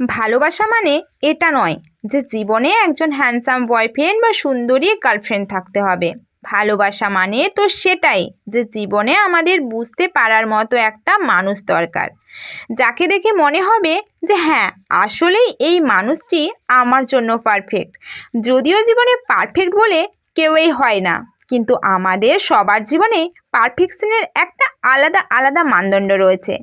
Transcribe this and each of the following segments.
ভালোবাসা মানে এটা নয় যে জীবনে একজন হ্যান্ডসাম বয়ফ্রেন্ড বা সুন্দরী গার্লফ্রেন্ড থাকতে হবে। ভালোবাসা মানে তো সেটাই যে জীবনে আমাদের বুঝতে পারার মতো একটা মানুষ দরকার। যাকে দেখে মনে হবে যে হ্যাঁ আসলেই এই মানুষটি আমার জন্য পারফেক্ট যদিও জীবনে পারফেক্ট বলে কেউই হয় না। কিন্তু আমাদের সবার জীবনে পারফেকশনের একটা আলাদা আলাদা মানদণ্ড রয়েছে।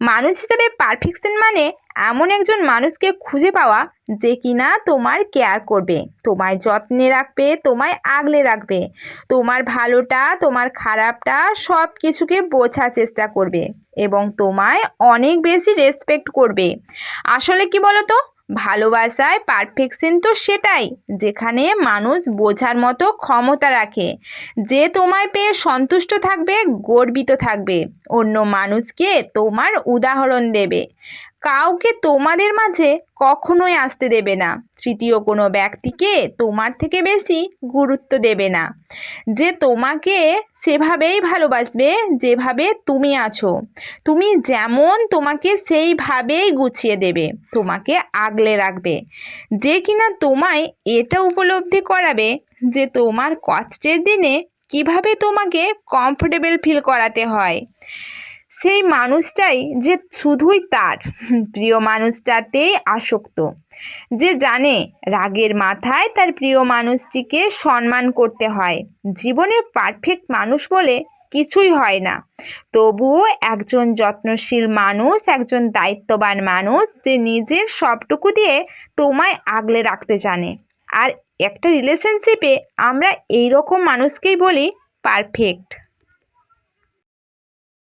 মানুষ হিসেবে পারফেকশন মানে এমন একজন মানুষকে খুঁজে পাওয়া যে কিনা তোমার কেয়ার করবে, তোমায় যত্নে রাখবে, তোমায় আগলে রাখবে, তোমার ভালোটা, তোমার খারাপটা সব কিছুকে বোঝার চেষ্টা করবে এবং তোমায় অনেক বেশি রেসপেক্ট করবে। আসলে কি বলো তো ভালোবাসায় পারফেকশন তো সেটাই, যেখানে মানুষ বোঝার মতো ক্ষমতা রাখে। যে তোমায় পেয়ে সন্তুষ্ট থাকবে, গর্বিত থাকবে। অন্য মানুষকে তোমার উদাহরণ দেবে। কাউকে তোমাদের মাঝে কখনোই আসতে দেবে না। তৃতীয় কোনো ব্যক্তিকে তোমার থেকে বেশি গুরুত্ব দেবে না। যে তোমাকে সেভাবেই ভালোবাসবে, যেভাবে তুমি আছো। তুমি যেমন তোমাকে সেইভাবেই গুছিয়ে দেবে, তোমাকে আগলে রাখবে। যে কিনা তোমায় এটা উপলব্ধি করাবে যে তোমার কষ্টের দিনে কীভাবে তোমাকে কমফোর্টেবল ফিল করাতে হয়। সেই মানুষটাই যে শুধুই তার। প্রিয় মানুষটাতেই আসক্ত। যে জানে রাগের মাথায় তার প্রিয় মানুষটিকে সম্মান করতে হয়। জীবনে পারফেক্ট মানুষ বলে কিছুই হয় না। তবুও একজন যত্নশীল মানুষ, একজন দায়িত্ববান মানুষ, যে নিজের সবটুকু দিয়ে তোমায় আগলে রাখতে জানে। আর একটা রিলেশনশিপে আমরা এই রকম মানুষকেই বলি পারফেক্ট